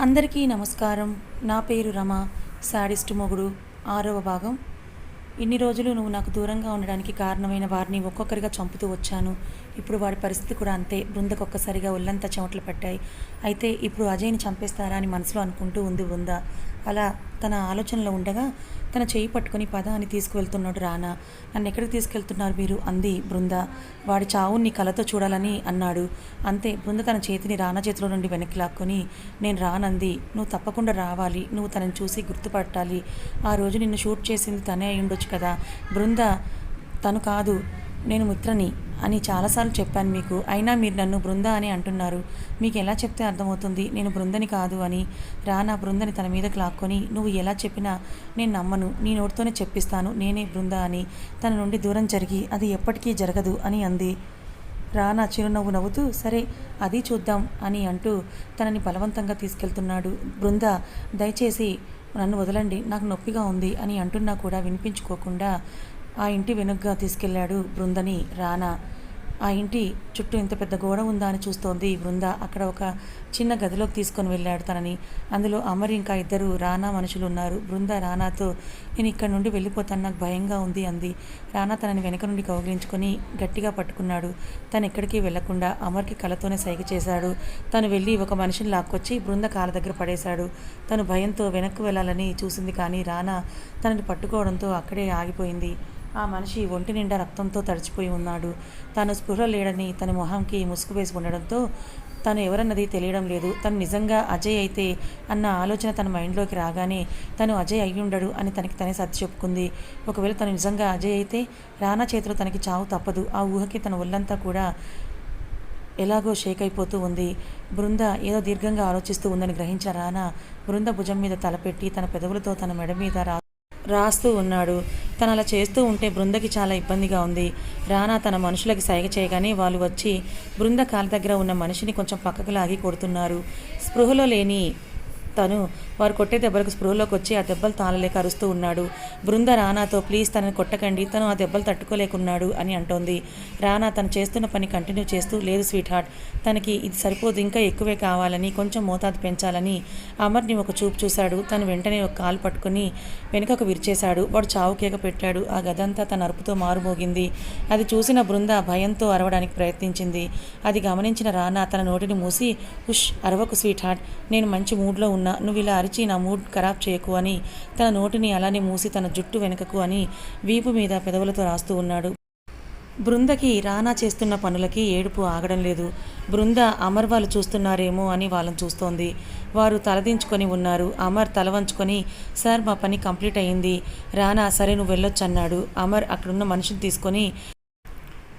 అందరికీ నమస్కారం. నా పేరు రమ. శాడిస్ట్ మొగుడు. ఆరవ భాగం. ఇన్ని రోజులు నువ్వు నాకు దూరంగా ఉండడానికి కారణమైన వారిని ఒక్కొక్కరిగా చంపుతూ వచ్చాను. ఇప్పుడు వాడి పరిస్థితి కూడా అంతే. బృందకొక్కసారిగా ఒళ్ళంతా చెమటలు పట్టాయి. అయితే ఇప్పుడు అజయ్ని చంపేస్తారా అని మనసులో అనుకుంటూ ఉంది బృంద. అలా తన ఆలోచనలో ఉండగా తన చేయి పట్టుకుని పద అని తీసుకువెళ్తున్నాడు రానా. నన్ను ఎక్కడికి తీసుకెళ్తున్నారు మీరు? అంది బృంద. వాడి చావుని కలతో చూడాలని అన్నాడు. అంతే బృంద తన చేతిని రానా చేతిలో నుండి వెనక్కి లాక్కొని నేను రానంది నువ్వు తప్పకుండా రావాలి నువ్వు తనని చూసి గుర్తుపట్టాలి. ఆ రోజు నిన్ను షూట్ చేసింది తనే అయి ఉండొచ్చు కదా. బృంద తను కాదు నేను మిత్రని. అని చాలాసార్లు చెప్పాను మీకు. అయినా మీరు నన్ను బృంద అని అంటున్నారు. మీకు ఎలా చెప్తే అర్థమవుతుంది? నేను బృందని కాదు అని. రానా బృందని తన మీదకి లాక్కొని నువ్వు ఎలా చెప్పినా నేను నమ్మను. నీ నోటితోనే చెప్పిస్తాను. నేనే బృంద అని. తన నుండి దూరం జరిగి అది ఎప్పటికీ జరగదు అని అంది. రానా చిరునవ్వు నవ్వుతూ సరే అది చూద్దాం అని అంటూ తనని బలవంతంగా తీసుకెళ్తున్నాడు. బృంద దయచేసి నన్ను వదలండి. నాకు నొప్పిగా ఉంది అని అంటున్నా కూడా వినిపించుకోకుండా ఆ ఇంటి వెనుగ్గా తీసుకెళ్ళాడు బృందని రానా. ఆ ఇంటి చుట్టూ ఇంత పెద్ద గోడ ఉందా అని చూస్తోంది బృంద. అక్కడ ఒక చిన్న గదిలోకి తీసుకొని వెళ్ళాడు తనని. అందులో అమర్ ఇంకా ఇద్దరు రానా మనుషులు ఉన్నారు బృంద రానాతో నేను ఇక్కడ నుండి వెళ్ళిపోతాను నాకు భయంగా ఉంది అంది. రానా తనని వెనక నుండి కౌగిలించుకొని గట్టిగా పట్టుకున్నాడు. తను ఎక్కడికి వెళ్ళకుండా అమర్కి కలతోనే సైగ చేశాడు. తను వెళ్ళి ఒక మనిషిని లాక్కొచ్చి బృంద కాళ్ళ దగ్గర పడేశాడు. తను భయంతో వెనక్కు వెళ్ళాలని చూసింది కానీ రానా తనని పట్టుకోవడంతో అక్కడే ఆగిపోయింది. ఆ మనిషి ఒంటి నిండా రక్తంతో తడిచిపోయి ఉన్నాడు. తాను స్పృహ లేడని తన మొహంకి ముసుగు వేసి ఉండడంతో తను ఎవరన్నది తెలియడం లేదు. తను నిజంగా అజయ్ అయితే అన్న ఆలోచన తన మైండ్లోకి రాగానే తను అజయ్ అయి ఉండడు అని తనకి తనే సర్ది చెప్పుకుంది. ఒకవేళ తను నిజంగా అజయ్ అయితే రానా చేతిలో తనకి చావు తప్పదు. ఆ ఊహకి తన ఒళ్ళంతా కూడా ఎలాగో షేక్ అయిపోతూ ఉంది. బృంద ఏదో దీర్ఘంగా ఆలోచిస్తూ ఉందని గ్రహించిన రానా బృంద భుజం మీద తలపెట్టి తన పెదవులతో తన మెడ మీద రా రాస్తూ ఉన్నాడు. తను అలా చేస్తూ ఉంటే బృందకి చాలా ఇబ్బందిగా ఉంది. రానా తన మనుషులకి సైగ చేయగానే వాళ్ళు వచ్చి బృంద కాళ్ళ దగ్గర ఉన్న మనిషిని కొంచెం పక్కకు లాగి కొడుతున్నారు. స్పృహలో లేని తను వారు కొట్టే దెబ్బలకు స్పృహలోకి వచ్చి ఆ దెబ్బలు తాళలేక అరుస్తూ ఉన్నాడు. బృంద రానాతో ప్లీజ్ తనని కొట్టకండి. తను ఆ దెబ్బలు తట్టుకోలేకున్నాడు అని అంటోంది. రానా తను చేస్తున్న పని కంటిన్యూ చేస్తూ లేదు స్వీట్ హార్ట్ తనకి ఇది సరిపోదు. ఇంకా ఎక్కువే కావాలని కొంచెం మోతాదు పెంచాలని అమర్ని ఒక చూపు చూశాడు. తను వెంటనే ఒక కాలు పట్టుకుని వెనుకకు విరిచేశాడు. వాడు చావు కేక పెట్టాడు. ఆ గదంతా తన అరుపుతో మారుమోగింది. అది చూసిన బృంద భయంతో అరవడానికి ప్రయత్నించింది. అది గమనించిన రానా తన నోటిని మూసి ఉష్ అరవకు స్వీట్ హార్ట్ నేను మంచి మూడ్లో ఉన్నా నువ్వు ఇలా అరిచి నా మూడ్ ఖరాబ్ చేయకు అని తన నోటిని అలానే మూసి తన జుట్టు వెనుకకు అని వీపు మీద పెదవులతో రాస్తూ ఉన్నాడు. బృందకి రానా చేస్తున్న పనులకి ఏడుపు ఆగడం లేదు. బృంద అమర్ వాళ్ళు చూస్తున్నారేమో అని వాళ్ళని చూస్తోంది. వారు తలదించుకొని ఉన్నారు. అమర్ తల వంచుకొని సార్ మా పని కంప్లీట్ అయింది రానా సరే నువ్వు వెళ్ళొచ్చు అన్నాడు అమర్ అక్కడున్న మనిషిని తీసుకొని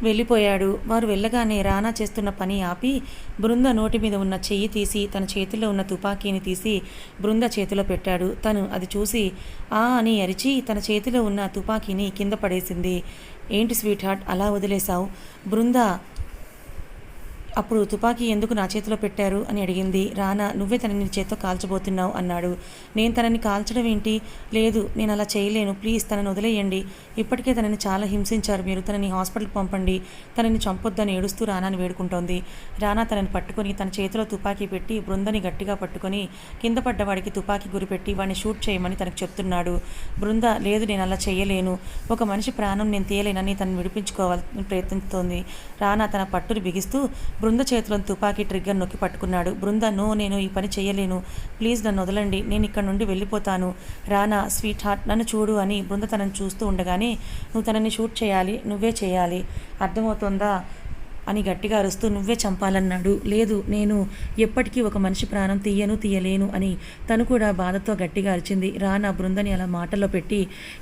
వెళ్ళిపోయాడు. వారు వెళ్ళగానే రానా చేస్తున్న పని ఆపి బృంద నోటి మీద ఉన్న చెయ్యి తీసి తన చేతిలో ఉన్న తుపాకీని తీసి బృంద చేతిలో పెట్టాడు. తను అది చూసి ఆ అని అరిచి తన చేతిలో ఉన్న తుపాకీని కింద పడేసింది. ఏంటి స్వీట్ హార్ట్? అలా వదిలేశావు? బృంద అప్పుడు తుపాకీ ఎందుకు నా చేతిలో పెట్టారు అని అడిగింది. రానా నువ్వే తనని చేత్తో కాల్చబోతున్నావు అన్నాడు. నేను తనని కాల్చడం ఏంటి? లేదు నేను అలా చేయలేను. ప్లీజ్ తనని వదిలేయండి. ఇప్పటికే తనని చాలా హింసించారు. మీరు తనని హాస్పిటల్కి పంపండి. తనని చంపొద్దని ఏడుస్తూ రానాని వేడుకుంటోంది. రానా తనని పట్టుకొని తన చేతిలో తుపాకీ పెట్టి బృందని గట్టిగా పట్టుకొని కింద పడ్డవాడికి తుపాకీ గురిపెట్టి వాడిని షూట్ చేయమని తనకు చెప్తున్నాడు. బృంద లేదు నేను అలా చేయలేను. ఒక మనిషి ప్రాణం నేను తీయలేనని తనని విడిపించుకోవాలని ప్రయత్నిస్తోంది. రానా తన పట్టుని బిగిస్తూ బృంద చేతిలో తుపాకీ ట్రిగ్గర్ నొక్కి పట్టుకున్నాడు. బృంద నో నేను ఈ పని చేయలేను ప్లీజ్ నన్ను వదలండి. నేను ఇక్కడ నుండి వెళ్ళిపోతాను. రానా స్వీట్ హార్ట్ నన్ను చూడు అని బృంద తనను చూస్తూ ఉండగానే నువ్వు తనని షూట్ చేయాలి. నువ్వే చేయాలి. అర్థమవుతోందా? అని గట్టిగా అరుస్తూ నువ్వే చంపాలన్నాడు. లేదు నేను ఎప్పటికీ ఒక మనిషి ప్రాణం తీయను తీయలేను అని తను కూడా బాధతో గట్టిగా అరిచింది. రానా బృందని అలా మాటలో పెట్టి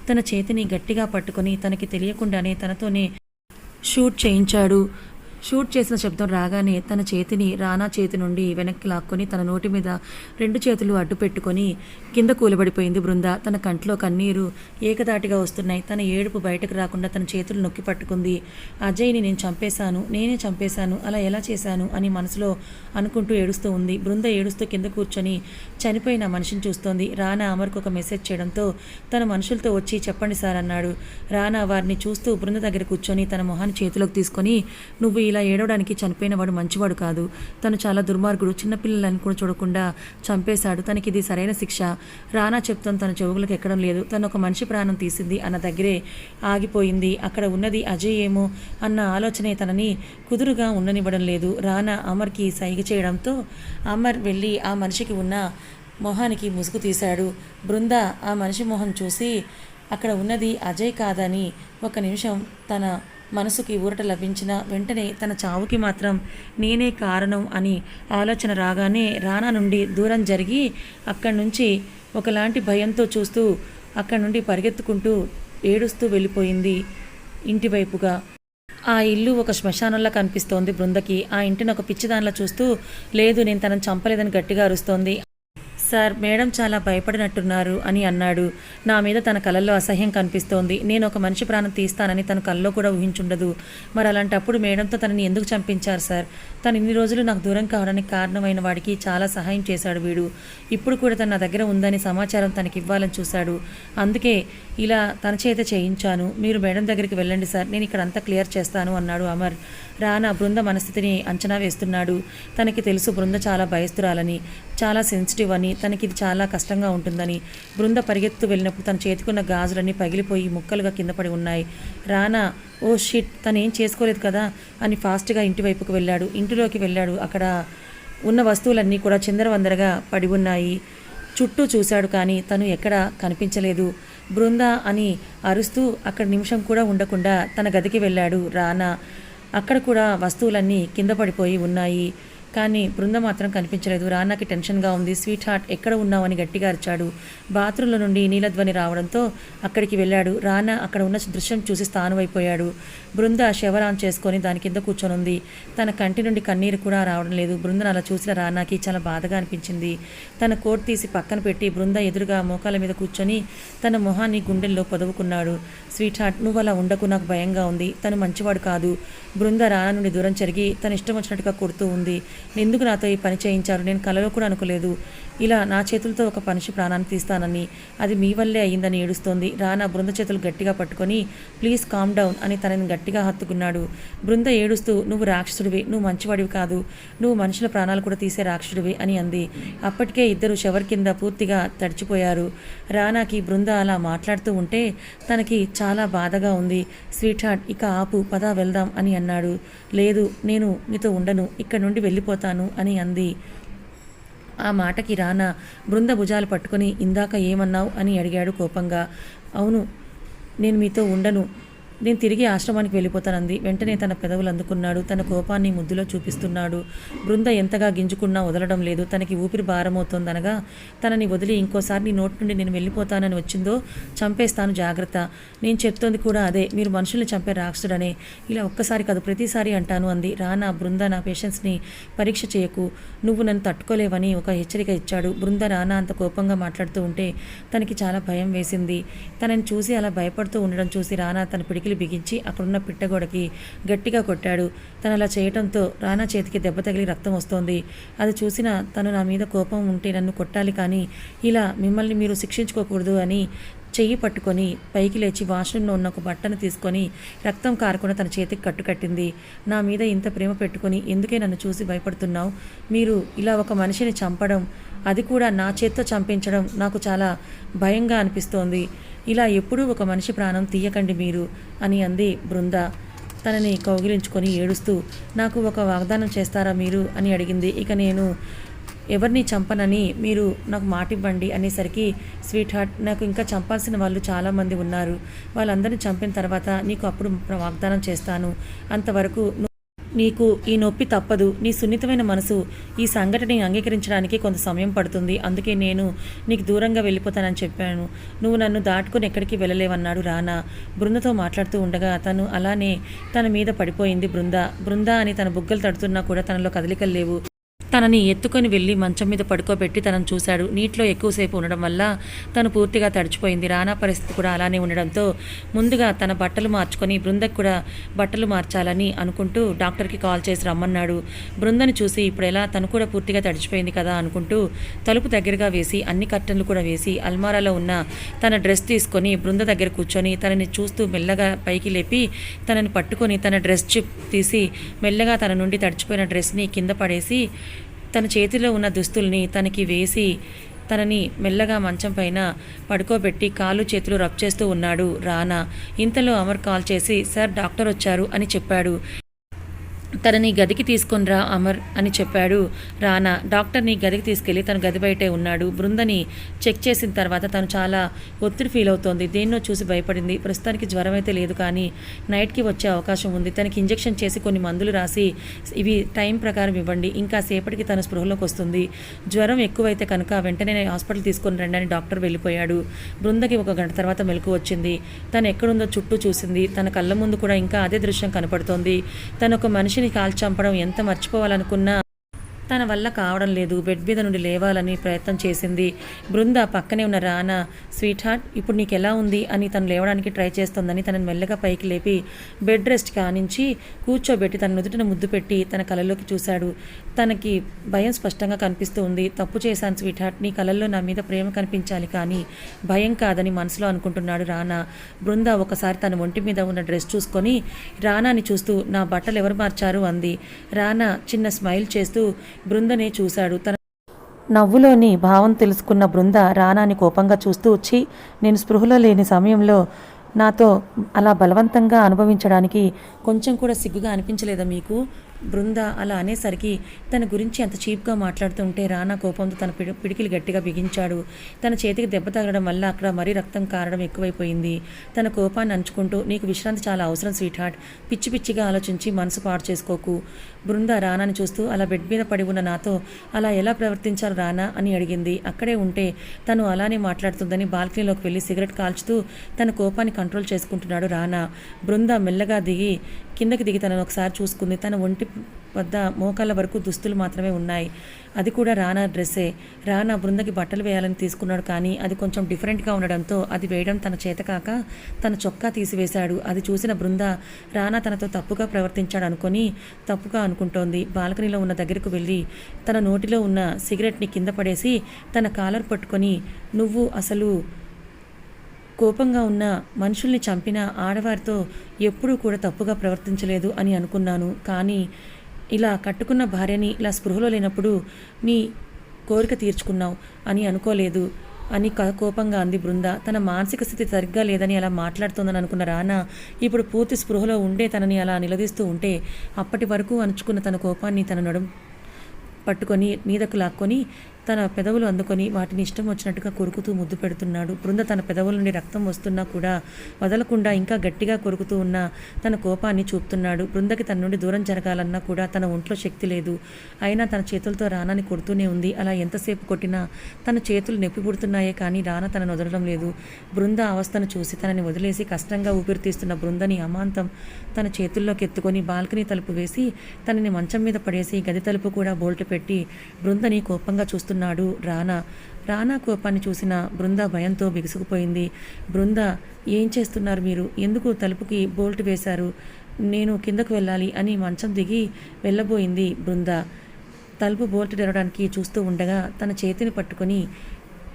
తన చేతిని గట్టిగా పట్టుకొని తనకి తెలియకుండానే తనతోనే షూట్ చేయించాడు. షూట్ చేసిన శబ్దం రాగానే తన చేతిని రానా చేతి నుండి వెనక్కి లాక్కొని తన నోటి మీద రెండు చేతులు అడ్డు పెట్టుకొని కింద కూలబడిపోయింది బృంద. తన కంట్లో కన్నీరు ఏకదాటిగా వస్తున్నాయి. తన ఏడుపు బయటకు రాకుండా తన చేతులు నొక్కి పట్టుకుంది. అజయ్ని నేను చంపేశాను నేనే చంపేశాను అలా ఎలా చేశాను అని మనసులో అనుకుంటూ ఏడుస్తూ ఉంది. బృంద ఏడుస్తూ కింద కూర్చొని చనిపోయిన మనిషిని చూస్తోంది. రానా అమర్కు ఒక మెసేజ్ చేయడంతో తన మనుషులతో వచ్చి చెప్పండి సార్ అన్నాడు. రానా వారిని చూస్తూ బృంద దగ్గర కూర్చొని తన మొహాన్ని చేతిలోకి తీసుకొని నువ్వు ఇలా ఏడవడానికి చనిపోయినవాడు మంచివాడు కాదు. తను చాలా దుర్మార్గుడు చిన్నపిల్లలని కూడా చూడకుండా చంపేశాడు. తనకి ఇది సరైన శిక్ష. రానా చెప్తాను తన చెవులకు ఎక్కడం లేదు. తను ఒక మనిషి ప్రాణం తీసింది అన్న దగ్గరే ఆగిపోయింది. అక్కడ ఉన్నది అజయ్ ఏమో అన్న ఆలోచనే తనని కుదురుగా ఉండనివ్వడం లేదు. రానా అమర్కి సైగ చేయడంతో అమర్ వెళ్ళి ఆ మనిషికి ఉన్న మొహానికి ముసుగు తీశాడు. బృంద ఆ మనిషి మొహం చూసి అక్కడ ఉన్నది అజయ్ కాదని ఒక నిమిషం తన మనసుకి ఊరట లభించిన వెంటనే తన చావుకి మాత్రం నేనే కారణం అని ఆలోచన రాగానే రానా నుండి దూరం జరిగి అక్కడి నుంచి ఒకలాంటి భయంతో చూస్తూ అక్కడి నుండి పరిగెత్తుకుంటూ ఏడుస్తూ వెళ్ళిపోయింది ఇంటివైపుగా ఆ ఇల్లు ఒక శ్మశానంలా కనిపిస్తోంది బృందకి. ఆ ఇంటిని ఒక పిచ్చిదానిలా చూస్తూ లేదు నేను తనను చంపలేదని గట్టిగా అరుస్తోంది. సార్ మేడం చాలా భయపడినట్టున్నారు అని అన్నాడు. నా మీద తన కళల్లో అసహ్యం కనిపిస్తోంది. నేను ఒక మనిషి ప్రాణం తీస్తానని తన కళ్ళలో కూడా ఊహించుండదు. మరి అలాంటప్పుడు మేడంతో తనని ఎందుకు చంపించారు సార్? తను ఇన్ని రోజులు నాకు దూరం కావడానికి కారణమైన వాడికి చాలా సహాయం చేశాడు వీడు. ఇప్పుడు కూడా తన నా దగ్గర ఉందని సమాచారం తనకి ఇవ్వాలని చూశాడు. అందుకే ఇలా తన చేత చేయించాను. మీరు మేడం దగ్గరికి వెళ్ళండి సార్. నేను ఇక్కడ అంతా క్లియర్ చేస్తాను అన్నాడు అమర్. రానా బృంద మనస్థితిని అంచనా వేస్తున్నాడు. తనకి తెలుసు బృంద చాలా భయస్తురాలని చాలా సెన్సిటివ్ అని తనకి ఇది చాలా కష్టంగా ఉంటుందని బృంద పరిగెత్తు వెళ్ళినప్పుడు తన చేతికున్న గాజులన్నీ పగిలిపోయి ముక్కలుగా కింద పడి ఉన్నాయి. రానా ఓ షిట్ తను ఏం చేసుకోలేదు కదా? అని ఫాస్ట్గా ఇంటి వైపుకు వెళ్ళాడు. ఇంటిలోకి వెళ్ళాడు. అక్కడ ఉన్న వస్తువులన్నీ కూడా చిందరవందరగా పడి ఉన్నాయి. చుట్టూ చూశాడు కానీ తను ఎక్కడా కనిపించలేదు. బృంద అని అరుస్తూ అక్కడ నిమిషం కూడా ఉండకుండా తన గదికి వెళ్ళాడు రానా. అక్కడ కూడా వస్తువులన్నీ కింద పడిపోయి ఉన్నాయి. కానీ బృంద మాత్రం కనిపించలేదు. రానాకి టెన్షన్గా ఉంది. స్వీట్ హార్ట్ ఎక్కడ ఉన్నావని గట్టిగా అరిచాడు. బాత్రూంలో నుండి నీలధ్వని రావడంతో అక్కడికి వెళ్ళాడు. రానా అక్కడ ఉన్న దృశ్యం చూసి స్థానమైపోయాడు బృంద శవరాన్ చేసుకొని దాని కింద కూర్చొని ఉంది తన కంటి నుండి కన్నీరు కూడా రావడం లేదు. బృందను అలా చూసిన రానాకి చాలా బాధగా అనిపించింది. తన కోట్ తీసి పక్కన పెట్టి బృంద ఎదురుగా మోకాల మీద కూర్చొని తన మొహాన్ని గుండెల్లో పొదువుకున్నాడు స్వీట్ హార్ట్ నువ్వు అలా ఉండకు. నాకు భయంగా ఉంది. తను మంచివాడు కాదు. బృంద రానా నుండి దూరం జరిగి తన ఇష్టం వచ్చినట్టుగా కొడుతూ ఉంది. ఎందుకు నాతో ఈ పని చేయించారు? నేను కలలో కూడా అనుకోలేదు. ఇలా నా చేతులతో ఒక మనిషి ప్రాణాన్ని తీస్తానని. అది మీ వల్లే అయ్యిందని ఏడుస్తోంది. రానా బృంద చేతులు గట్టిగా పట్టుకొని ప్లీజ్ కామ్ డౌన్ అని తనని గట్టిగా హత్తుకున్నాడు. బృంద ఏడుస్తూ నువ్వు రాక్షసుడివి. నువ్వు మంచివాడివి కాదు. నువ్వు మనుషుల ప్రాణాలు కూడా తీసే రాక్షసుడివి అని అంది. అప్పటికే ఇద్దరు షవర్ కింద పూర్తిగా తడిచిపోయారు. రానాకి బృంద అలా మాట్లాడుతూ ఉంటే తనకి చాలా బాధగా ఉంది. స్వీట్ హార్ట్ ఇక ఆపు. పదా వెళ్దాం అని అన్నాడు. లేదు నేను మీతో ఉండను. ఇక్కడ నుండి వెళ్ళిపోతాను అని అంది. ఆ మాటకి రానా బృంద భుజాలు పట్టుకుని ఇందాక ఏమన్నావు? అని అడిగాడు కోపంగా. అవును నేను మీతో ఉండను. నేను తిరిగి ఆశ్రమానికి వెళ్ళిపోతానంది. వెంటనే తన పెదవులు అందుకున్నాడు. తన కోపాన్ని ముద్దులో చూపిస్తున్నాడు. బృంద ఎంతగా గింజుకున్నా వదలడం లేదు. తనకి ఊపిరి భారమవుతోందనగా తనని వదిలి ఇంకోసారి నీ నోటి నుండి నేను వెళ్ళిపోతానని వచ్చిందో చంపేస్తాను జాగ్రత్త. నేను చెప్తోంది కూడా అదే. మీరు మనుషుల్ని చంపే రాక్షసుడనే. ఇలా ఒక్కసారి కాదు ప్రతిసారి అంటాను అంది. రానా బృంద నా పేషెన్స్ని పరీక్ష చేయకు. నువ్వు నన్ను తట్టుకోలేవని ఒక హెచ్చరిక ఇచ్చాడు. బృంద రానా అంత కోపంగా మాట్లాడుతూ ఉంటే తనకి చాలా భయం వేసింది. తనని చూసి అలా భయపడుతూ ఉండడం చూసి రానా తన పిడికిలి బిగించి అక్కడున్న పిట్టగోడకి గట్టిగా కొట్టాడు. తను అలా చేయటంతో రానా చేతికి దెబ్బ తగిలి రక్తం వస్తోంది. అది చూసిన తను నా మీద కోపం ఉంటే నన్ను కొట్టాలి కానీ ఇలా మిమ్మల్ని మీరు శిక్షించుకోకూడదు అని చెయ్యి పట్టుకొని పైకి లేచి వాష్రూమ్లో ఉన్న ఒక బట్టను తీసుకొని రక్తం కారకుండా తన చేతికి కట్టుకట్టింది. నా మీద ఇంత ప్రేమ పెట్టుకొని ఎందుకే నన్ను చూసి భయపడుతున్నావు? మీరు ఇలా ఒక మనిషిని చంపడం అది కూడా నా చేత్తో చంపించడం నాకు చాలా భయంగా అనిపిస్తోంది. ఇలా ఎప్పుడూ ఒక మనిషి ప్రాణం తీయకండి మీరు అని అంది బృంద. తనని కౌగిలించుకొని ఏడుస్తూ నాకు ఒక వాగ్దానం చేస్తారా మీరు? అని అడిగింది. ఇక నేను ఎవరిని చంపనని మీరు నాకు మాట ఇవ్వండి అనేసరికి స్వీట్ హార్ట్ నాకు ఇంకా చంపాల్సిన వాళ్ళు చాలామంది ఉన్నారు. వాళ్ళందరినీ చంపిన తర్వాత నీకు అప్పుడు వాగ్దానం చేస్తాను. అంతవరకు నీకు ఈ నొప్పి తప్పదు నీ సున్నితమైన మనసు ఈ సంఘటనని అంగీకరించడానికి కొంత సమయం పడుతుంది. అందుకే నేను నీకు దూరంగా వెళ్ళిపోతానని చెప్పాను. నువ్వు నన్ను దాటుకుని ఎక్కడికి వెళ్ళలేవన్నాడు రానా. బృందతో మాట్లాడుతూ ఉండగా తను అలానే తన మీద పడిపోయింది బృంద. బృంద అని తన బుగ్గలు తడుతున్నా కూడా తనలో కదలికలు లేవు. తనని ఎత్తుకొని వెళ్ళి మంచం మీద పడుకోబెట్టి తనను చూశాడు. నీటిలో ఎక్కువసేపు ఉండడం వల్ల తను పూర్తిగా తడిచిపోయింది. రానా పరిస్థితి కూడా అలానే ఉండడంతో ముందుగా తన బట్టలు మార్చుకొని బృందకు కూడా బట్టలు మార్చాలని అనుకుంటూ డాక్టర్కి కాల్ చేసి రమ్మన్నాడు. బృందని చూసి ఇప్పుడు ఎలా? తను కూడా పూర్తిగా తడిచిపోయింది కదా అనుకుంటూ తలుపు దగ్గరగా వేసి అన్ని కర్టన్లు కూడా వేసి అల్మారాలో ఉన్న తన డ్రెస్ తీసుకొని బృంద దగ్గర కూర్చొని తనని చూస్తూ మెల్లగా పైకి లేపి తనని పట్టుకొని తన డ్రెస్ చిప్ తీసి మెల్లగా తన నుండి తడిచిపోయిన డ్రెస్ని కింద పడేసి తన చేతిలో ఉన్న దుస్తుల్ని తనకి వేసి తనని మెల్లగా మంచం పైన పడుకోబెట్టి కాళ్ళు చేతులు రబ్ చేస్తూ ఉన్నాడు రానా. ఇంతలో అమర్ కాల్ చేసి సార్ డాక్టర్ వచ్చారు అని చెప్పాడు. తనని గదికి తీసుకొనిరా అమర్ అని చెప్పాడు రానా. డాక్టర్ని గదికి తీసుకెళ్ళి తను గది బయటే ఉన్నాడు. బృందని చెక్ చేసిన తర్వాత తను చాలా ఒత్తిడి ఫీల్ అవుతోంది. దేన్నో చూసి భయపడింది. ప్రస్తుతానికి జ్వరం అయితే లేదు కానీ నైట్కి వచ్చే అవకాశం ఉంది. తనకి ఇంజెక్షన్ చేసి కొన్ని మందులు రాసి ఇవి టైం ప్రకారం ఇవ్వండి. ఇంకా సేపటికి తన స్పృహలోకి వస్తుంది. జ్వరం ఎక్కువైతే కనుక వెంటనే హాస్పిటల్ తీసుకొని రండి అని డాక్టర్ వెళ్ళిపోయాడు. బృందకి ఒక గంట తర్వాత మెలకు వచ్చింది. తను ఎక్కడుందో చుట్టూ చూసింది. తన కళ్ళ ముందు కూడా ఇంకా అదే దృశ్యం కనపడుతోంది. తను ఒక మనిషిని కాల్చంపడం ఎంత మర్చిపోవాలనుకున్నా తన వల్ల కావడం లేదు. బెడ్ మీద నుండి లేవాలని ప్రయత్నం చేసింది. బృంద పక్కనే ఉన్న రానా స్వీట్ హార్ట్ ఇప్పుడు నీకు ఎలా ఉంది? అని తను లేవడానికి ట్రై చేస్తోందని తనని మెల్లగా పైకి లేపి బెడ్ రెస్ట్ కానించి కూర్చోబెట్టి తన నుదుటిన ముద్దు పెట్టి తన కలలోకి చూశాడు. తనకి భయం స్పష్టంగా కనిపిస్తూ ఉంది. తప్పు చేశాను స్వీట్ హార్ట్ నీ కళ్ళల్లో నా మీద ప్రేమ కనిపించాలి కానీ భయం కాదని మనసులో అనుకుంటున్నాడు రానా. బృంద ఒకసారి తన ఒంటి మీద ఉన్న డ్రెస్ చూసుకొని రానాని చూస్తూ నా బట్టలు ఎవరు మార్చారు? అంది. రానా చిన్న స్మైల్ చేస్తూ బృందనే చూశాడు. తన నవ్వులోని భావం తెలుసుకున్న బృంద రానాని కోపంగా చూస్తూ వచ్చి నేను స్పృహలో లేని సమయంలో నాతో అలా బలవంతంగా అనుభవించడానికి కొంచెం కూడా సిగ్గుగా అనిపించలేదా మీకు? బృంద అలా అనేసరికి తన గురించి అంత చీప్గా మాట్లాడుతుంటే రానా కోపంతో తన పిడి పిడికిలు గట్టిగా బిగించాడు. తన చేతికి దెబ్బ తగలడం వల్ల అక్కడ మరీ రక్తం కారడం ఎక్కువైపోయింది. తన కోపాన్ని అంచుకుంటూ నీకు విశ్రాంతి చాలా అవసరం స్వీట్ హార్ట్ పిచ్చి పిచ్చిగా ఆలోచించి మనసు పాడు చేసుకోకు బృంద రానాని చూస్తూ అలా బెడ్ మీద పడి ఉన్న నాతో అలా ఎలా ప్రవర్తించారు రానా అని అడిగింది. అక్కడే ఉంటే తను అలానే మాట్లాడుతుందని బాల్కనీలోకి వెళ్ళి సిగరెట్ కాల్చుతూ తన కోపాన్ని కంట్రోల్ చేసుకుంటున్నాడు రానా. బృంద మెల్లగా దిగి కిందకి దిగి తనను ఒకసారి చూసుకుంది. తన ఒంటి వద్ద మోకాళ్ళ వరకు దుస్తులు మాత్రమే ఉన్నాయి. అది కూడా రానా డ్రెస్సే. రానా బృందకి బట్టలు వేయాలని తీసుకున్నాడు కానీ అది కొంచెం డిఫరెంట్గా ఉండడంతో అది వేయడం తన చేత కాక తన చొక్కా తీసివేశాడు. అది చూసిన బృంద రానా తనతో తప్పుగా ప్రవర్తించాడు అనుకొని తప్పుగా అనుకుంటోంది. బాల్కనీలో ఉన్న దగ్గరకు వెళ్ళి తన నోటిలో ఉన్న సిగరెట్ని కింద పడేసి తన కాలర్ పట్టుకొని నువ్వు అసలు కోపంగా ఉన్న మనుషుల్ని చంపిన ఆడవారితో ఎప్పుడూ కూడా తప్పుగా ప్రవర్తించలేదు అని అనుకున్నాను. కానీ ఇలా కట్టుకున్న భార్యని ఇలా స్పృహలో లేనప్పుడు నీ కోరిక తీర్చుకున్నావు అని అనుకోలేదు అని కోపంగా అంది బృంద. తన మానసిక స్థితి సరిగ్గా లేదని అలా మాట్లాడుతోందని అనుకున్న రానా ఇప్పుడు పూర్తి స్పృహలో ఉండే తనని అలా నిలదీస్తూ ఉంటే అప్పటి వరకు అణుచుకున్న తన కోపాన్ని తన నడుం పట్టుకొని మీదకు లాక్కొని తన పెదవులు అందుకొని వాటిని ఇష్టం వచ్చినట్టుగా కొరుకుతూ ముద్దు పెడుతున్నాడు. బృంద తన పెదవుల నుండి రక్తం వస్తున్నా కూడా వదలకుండా ఇంకా గట్టిగా కొరుకుతూ ఉన్న తన కోపాన్ని చూపుతున్నాడు. బృందకి తన నుండి దూరం జరగాలన్నా కూడా తన ఒంట్లో శక్తి లేదు. అయినా తన చేతులతో రానాని కొడుతూనే ఉంది. అలా ఎంతసేపు కొట్టినా తన చేతులు నొప్పి పుడుతున్నాయే కానీ రానా తనను వదలడం లేదు. బృంద అవస్థను చూసి తనని వదిలేసి కష్టంగా ఊపిరి తీస్తున్న బృందని అమాంతం తన చేతుల్లోకి ఎత్తుకొని బాల్కనీ తలుపు వేసి తనని మంచం మీద పడేసి గది తలుపు కూడా బోల్ట్ పెట్టి బృందని కోపంగా చూస్తూ చూస్తున్నాడు రానా. రానా కోపాన్ని చూసిన బృంద భయంతో బిగుసుకుపోయింది. బృంద ఏం చేస్తున్నారు మీరు? ఎందుకు తలుపుకి బోల్ట్ వేశారు? నేను కిందకు వెళ్ళాలి అని మంచం దిగి వెళ్ళబోయింది బృంద. తలుపు బోల్ట్ తెరవడానికి చూస్తూ ఉండగా తన చేతిని పట్టుకొని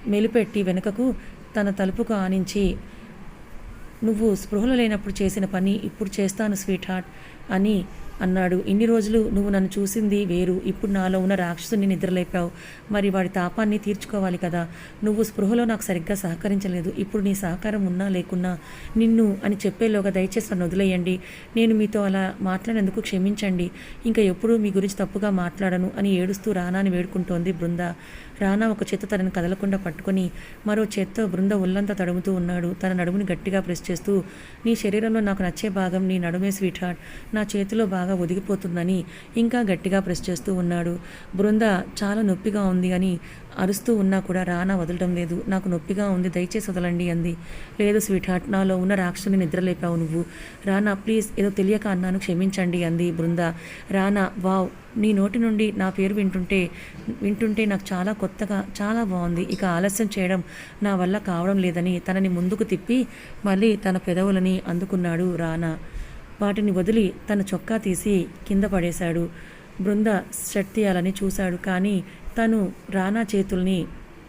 మెలిపెట్టి వెనుకకు తన తలుపుకు ఆనించి నువ్వు స్పృహలు లేనప్పుడు చేసిన పని ఇప్పుడు చేస్తాను స్వీట్ హార్ట్ అని అన్నాడు. ఇన్ని రోజులు నువ్వు నన్ను చూసింది వేరు. ఇప్పుడు నాలో ఉన్న రాక్షసుని నిద్రలేపావు. మరి వాడి తాపాన్ని తీర్చుకోవాలి కదా. నువ్వు స్పృహలో నాకు సరిగ్గా సహకరించలేదు. ఇప్పుడు నీ సహకారం ఉన్నా లేకున్నా నిన్ను అని చెప్పేలోగా దయచేసి నన్ను వదిలేయండి. నేను మీతో అలా మాట్లాడేందుకు క్షమించండి. ఇంకా ఎప్పుడూ మీ గురించి తప్పుగా మాట్లాడను అని ఏడుస్తూ రానాని వేడుకుంటోంది బృందా. రానా ఒక చేత్తో తనని కదలకుండా పట్టుకొని మరో చేత్తో బృంద ఒళ్ళంతా తడుముతూ ఉన్నాడు. తన నడుముని గట్టిగా ప్రెస్ చేస్తూ నీ శరీరంలో నాకు నచ్చే భాగం నీ నడుమే స్వీట్ హార్ట్ నా చేతిలో బాగా ఒదిగిపోతుందని ఇంకా గట్టిగా ప్రెస్ చేస్తూ ఉన్నాడు. బృంద చాలా నొప్పిగా ఉంది అని అరుస్తూ ఉన్నా కూడా రానా వదలడం లేదు. నాకు నొప్పిగా ఉంది దయచేసి వదలండి అంది. లేదు స్వీట్ హార్ట్ నాలో ఉన్న రాక్షసుని నిద్రలేపావు నువ్వు. రానా ప్లీజ్ ఏదో తెలియక అన్నాను క్షమించండి అంది బృంద. రానా వావ్ నీ నోటి నుండి నా పేరు వింటుంటే వింటుంటే నాకు చాలా కొత్తగా చాలా బాగుంది. ఇక ఆలస్యం చేయడం నా వల్ల కావడం లేదని తనని ముందుకు తిప్పి మళ్ళీ తన పెదవులని అందుకున్నాడు రానా. వాటిని వదిలి తన చొక్కా తీసి కింద పడేశాడు. బృంద షట్ తీయాలని చూశాడు కానీ తను రానా చేతుల్ని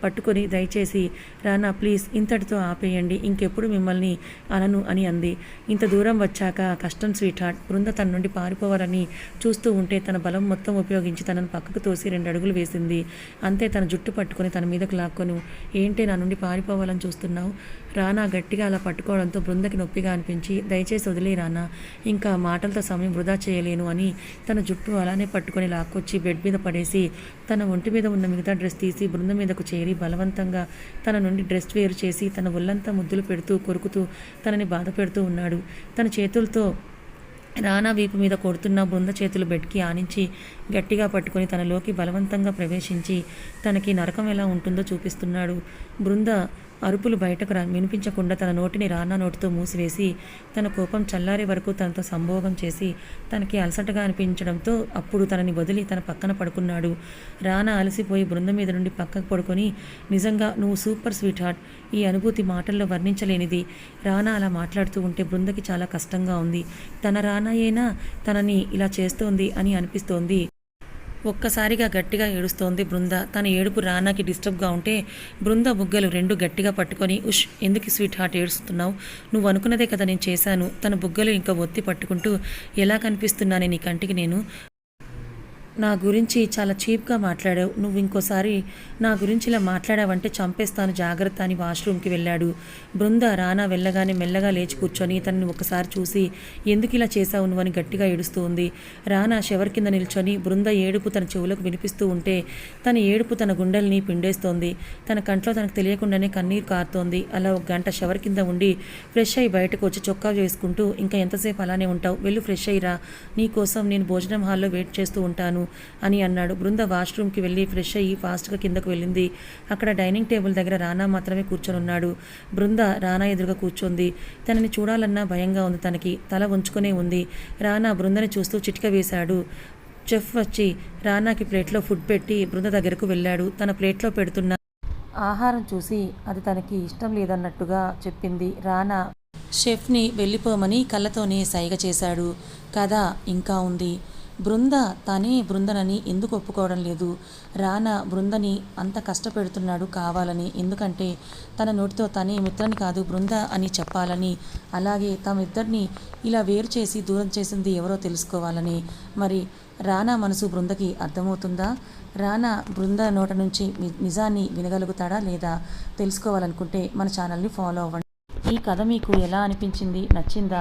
పట్టుకొని దయచేసి రానా ప్లీజ్ ఇంతటితో ఆపేయండి. ఇంకెప్పుడు మిమ్మల్ని అనను అని అంది. ఇంత దూరం వచ్చాక కష్టం స్వీట్ హార్ట్ బృంద తన నుండి పారిపోవాలని చూస్తూ ఉంటే తన బలం మొత్తం ఉపయోగించి తనను పక్కకు తోసి రెండు అడుగులు వేసింది. అంతే తన జుట్టు పట్టుకొని తన మీదకు లాక్కొని. ఏంటి నా నుండి పారిపోవాలని చూస్తున్నావు? రానా గట్టిగా అలా పట్టుకోవడంతో బృందకి నొప్పిగా అనిపించి దయచేసి వదిలే రానా ఇంకా మాటలతో సమయం వృధా చేయలేను అని తన జుట్టు అలానే పట్టుకొని లాక్కొచ్చి బెడ్ మీద పడేసి తన ఒంటి మీద ఉన్న మిగతా డ్రెస్ తీసి బృందం మీదకు చేరి బలవంతంగా తన నుండి డ్రెస్ వేరు చేసి తన ఒళ్ళంతా ముద్దులు పెడుతూ కొరుకుతూ తనని బాధ పెడుతూ ఉన్నాడు. తన చేతులతో రానా వీపు మీద కొడుతున్న బృంద చేతులు బెడ్కి ఆనించి గట్టిగా పట్టుకొని తనలోకి బలవంతంగా ప్రవేశించి తనకి నరకం ఎలా ఉంటుందో చూపిస్తున్నాడు. బృంద అరుపులు బయటకు రా వినిపించకుండా తన నోటిని రానా నోటితో మూసివేసి తన కోపం చల్లారే వరకు తనతో సంభోగం చేసి తనకి అలసటగా అనిపించడంతో అప్పుడు తనని వదిలి తన పక్కన పడుకున్నాడు. రానా అలసిపోయి బృందం మీద నుండి పక్కకు పడుకొని నిజంగా నువ్వు సూపర్ స్వీట్ హార్ట్ ఈ అనుభూతి మాటల్లో వర్ణించలేనిది. రానా అలా మాట్లాడుతూ ఉంటే బృందకి చాలా కష్టంగా ఉంది. తన రానాయేనా తనని ఇలా చేస్తోంది అని అనిపిస్తోంది. ఒక్కసారిగా గట్టిగా ఏడుస్తోంది బృంద. తన ఏడుపు రానాకి డిస్టర్బ్గా ఉంటే బృంద బుగ్గలు రెండు గట్టిగా పట్టుకొని ఉష్ ఎందుకు స్వీట్ హార్ట్ ఏడుస్తున్నావు? నువ్వు అనుకున్నదే కదా నేను చేశాను. తన బుగ్గలు ఇంకా ఒత్తి పట్టుకుంటూ ఎలా కనిపిస్తున్నానే నీ కంటికి నేను? నా గురించి చాలా చీప్గా మాట్లాడావు. నువ్వు ఇంకోసారి నా గురించి ఇలా మాట్లాడావంటే చంపేస్తాను. జాగ్రత్త అని వాష్రూమ్కి వెళ్ళాడు. బృంద రానా వెళ్ళగానే మెల్లగా లేచి కూర్చొని తనని ఒకసారి చూసి ఎందుకు ఇలా చేశావు నువ్వని గట్టిగా ఏడుస్తూ ఉంది. రానా షవర్ కింద నిల్చొని బృంద ఏడుపు తన చెవులకు వినిపిస్తూ ఉంటే తన ఏడుపు తన గుండెల్ని పిండేస్తోంది. తన కంట్లో తనకు తెలియకుండానే కన్నీరు కారుతోంది. అలా ఒక గంట శవర్ కింద ఉండి ఫ్రెష్ అయ్యి బయటకు వచ్చి చొక్కా వేసుకుంటూ ఇంకా ఎంతసేపు అలానే ఉంటావు? వెళ్ళు ఫ్రెష్ అయ్యిరా నీ కోసం నేను భోజనం హాల్లో వెయిట్ చేస్తూ ఉంటాను. అని అన్నాడు. బృంద వాష్రూమ్కి వెళ్ళి ఫ్రెష్ అయ్యి ఫాస్ట్గా కిందకు వెళ్ళింది. అక్కడ డైనింగ్ టేబుల్ దగ్గర రానా మాత్రమే కూర్చొని ఉన్నాడు బృంద రానా ఎదురుగా కూర్చుంది. తనని చూడాలన్నా భయంగా ఉంది తనకి. తల ఉంచుకునే ఉంది. రానా బృందని చూస్తూ చిటిక వేశాడు. చెఫ్ వచ్చి రానాకి ప్లేట్లో ఫుడ్ పెట్టి బృంద దగ్గరకు వెళ్ళాడు. తన ప్లేట్లో పెడుతున్న ఆహారం చూసి అది తనకి ఇష్టం లేదన్నట్టుగా చెప్పింది రానా. షెఫ్ని వెళ్ళిపోమని కళ్ళతోనే సైగ చేశాడు. కథ ఇంకా ఉంది. బృంద తానే బృందనని ఎందుకు ఒప్పుకోవడం లేదు? రానా బృందని అంత కష్టపెడుతున్నాడు కావాలని ఎందుకంటే తన నోటితో తనే మిత్రని కాదు బృంద అని చెప్పాలని. అలాగే తమిద్దరిని ఇలా వేరు చేసి దూరం చేసింది ఎవరో తెలుసుకోవాలని. మరి రానా మనసు బృందకి అర్థమవుతుందా? రానా బృంద నోట నుంచి నిజాన్ని వినగలుగుతాడా లేదా? తెలుసుకోవాలనుకుంటే మన ఛానల్ని ఫాలో అవ్వండి. ఈ కథ మీకు ఎలా అనిపించింది? నచ్చిందా?